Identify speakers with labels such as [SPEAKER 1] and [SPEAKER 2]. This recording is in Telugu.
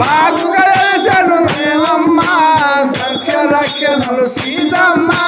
[SPEAKER 1] బాగుగా చేశాను నేనమ్మా సత్య రక్షణలు సీతమ్మా.